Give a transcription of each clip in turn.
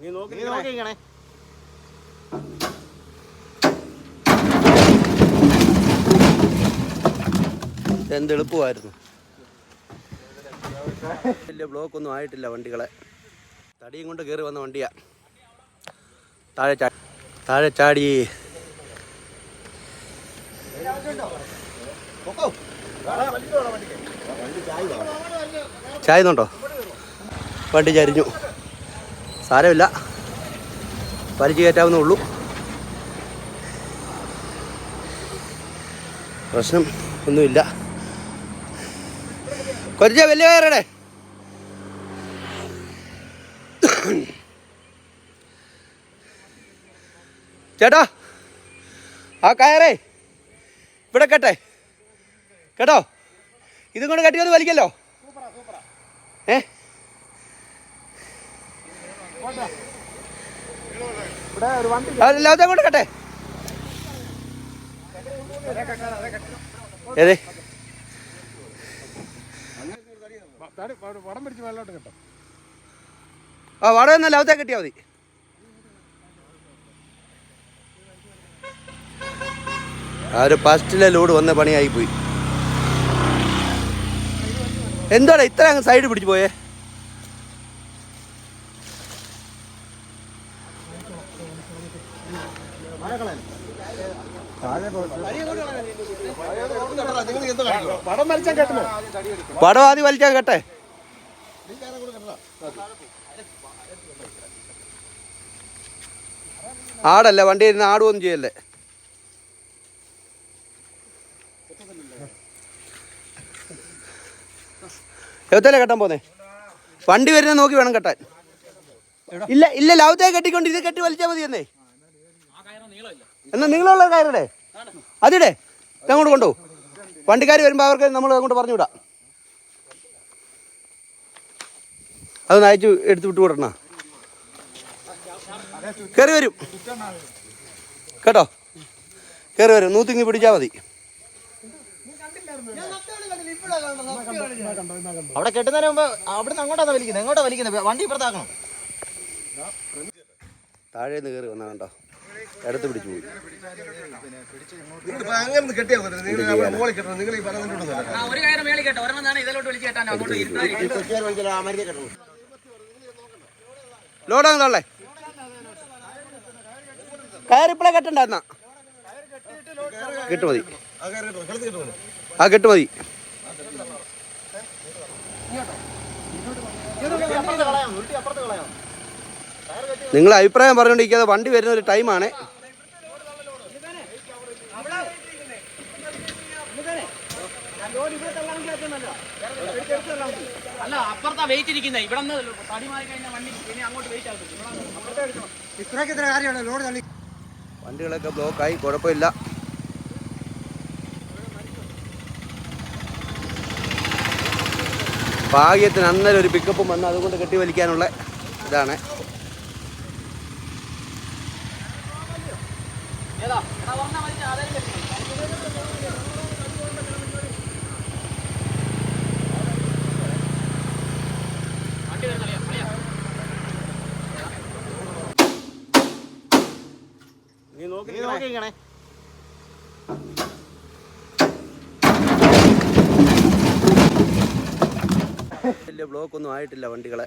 നീ നോക്കി നീ നോക്കിക്കണേ എന്ത് എളുപ്പമായിരുന്നു? വലിയ ബ്ലോക്ക് ഒന്നും ആയിട്ടില്ല വണ്ടികളെ. തടിയും കൊണ്ട് കയറി വന്ന വണ്ടിയാ. താഴെ ചാടി താഴെ ചാടി. ചായുന്നുണ്ടോ? വണ്ടി ചരിഞ്ഞു. സാരമില്ല. വലിച്ചു കയറ്റാവുന്നേ ഉള്ളൂ പ്രശ്നം ഒന്നുമില്ല. കൊരച്ച വലിയ കയറടെ ചേട്ടാ ആ കയറേ. ഇവിടെ കെട്ടെ. കേട്ടോ? ഇതും കൊണ്ട് കെട്ടി വലിക്കല്ലോ. എല്ലാവരും കൊണ്ട് കട്ടെ. ആ വാടക എന്നല്ല അവത്തെ കിട്ടിയാൽ മതി. ആ ഒരു ഫസ്റ്റിലെ ലോഡ് വന്ന പണിയായി പോയി. എന്താടാ ഇത്ര അങ്ങ് സൈഡ് പിടിച്ചു പോയേ വടം വലിച്ചാൽ കേട്ടുമോ പടം ആദ്യം വലിച്ചാൽ കേട്ടെ. ആടല്ല വണ്ടി ഇരുന്ന് ഒന്നും ചെയ്യല്ലേ? എവത്തല്ലേ കെട്ടാൻ പോന്നെ? വണ്ടി വരുന്ന നോക്കി വേണം കെട്ടാൻ. ഇല്ല ഇല്ല ലവത്തെ കെട്ടിക്കൊണ്ട് ഇത് കെട്ടി വലിച്ചാൽ മതി എന്നേ. എന്നാ നിങ്ങളുള്ള കയറടെ? അതിടെ അങ്ങോട്ട് കൊണ്ടു. വണ്ടിക്കാർ വരുമ്പോൾ അവർക്ക് നമ്മൾ അങ്ങോട്ട് പറഞ്ഞു വിടാം. അത് നയിച്ചു എടുത്ത് വിട്ടു വിടണ. കയറി വരും. കേട്ടോ? കയറി വരും. നൂത്തിങ്ങി പിടിച്ചാൽ മതി. അവിടെ കെട്ടുന്നതിന് മുമ്പ് അവിടുന്ന് അങ്ങോട്ടാണ് വലിക്കുന്നത് എങ്ങോട്ടാണ് വലിക്കുന്നത് വണ്ടി ഇപ്പുറത്താക്കണം. താഴെ നിന്ന് കയറി വന്നാ കണ്ടോ? എടുത്ത് പിടിച്ചു പോയി. അങ്ങനെ കയറിപ്പളെ മതി നിങ്ങൾ അവിടെ മുകളിൽ കെട്ടണം നിങ്ങൾ ഈ പറഞ്ഞിട്ടുണ്ടോ ആ, കേട്ടോ. തന്നെ ഇതിലോട്ട് വലിച്ചു കേട്ടാൻ അങ്ങോട്ട് ഇരുന്നായിരിക്കും നിങ്ങൾ അഭിപ്രായം പറഞ്ഞുകൊണ്ടിരിക്കാതെ വണ്ടി വരുന്ന ഒരു ടൈമാണ്. അല്ല അപ്പുറത്താ വെയിറ്റ് ഇരിക്കുന്നത് ഇവിടെ തടി മാറി കഴിഞ്ഞാൽ വണ്ടി ഇനി അങ്ങോട്ട് വെയിറ്റ് ആകും ഇത്രയ്ക്ക് ഇത്ര കാര്യമാണ്. ലോഡ് തള്ളി. വണ്ടികളൊക്കെ ബ്ലോക്കായി കുഴപ്പമില്ല. ഭാഗ്യത്തിന് അന്നേരം ഒരു പിക്കപ്പും വന്ന് അതുകൊണ്ട് കെട്ടി വലിക്കാനുള്ള ഇതാണ് ഏതാ എടാ ഒരെണ്ണം വലിച്ച് അതായത് കെട്ടി. വണ്ടി വരുന്നറിയാം അറിയാം നീ നോക്കി വലിയ ബ്ലോക്ക് ഒന്നും ആയിട്ടില്ല വണ്ടികളെ.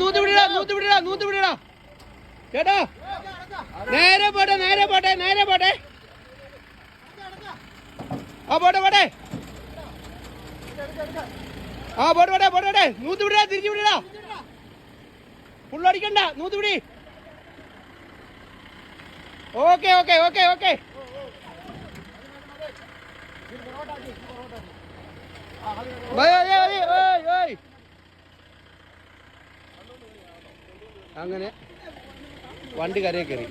നൂത്ത് വിടടാ നൂത്ത് വിടടാ നൂത്ത് വിടടാ. ചേട്ടാ നേരെ പോട്ടെ നേരെ പോട്ടെ നേരെ പോട്ടെ. ആ പോട്ടെ പോട്ടെ. ആ പോട്ടെ പോട്ടെ പോട്ടെ പോട്ടെ. നൂത്ത് പിടിടാ തിരിച്ചു പിടിടാ പുള്ളടിക്കണ്ട നൂത്ത് വിടി. Okay okay okay okay. അങ്ങനെ വണ്ടി കരയെ കയറി.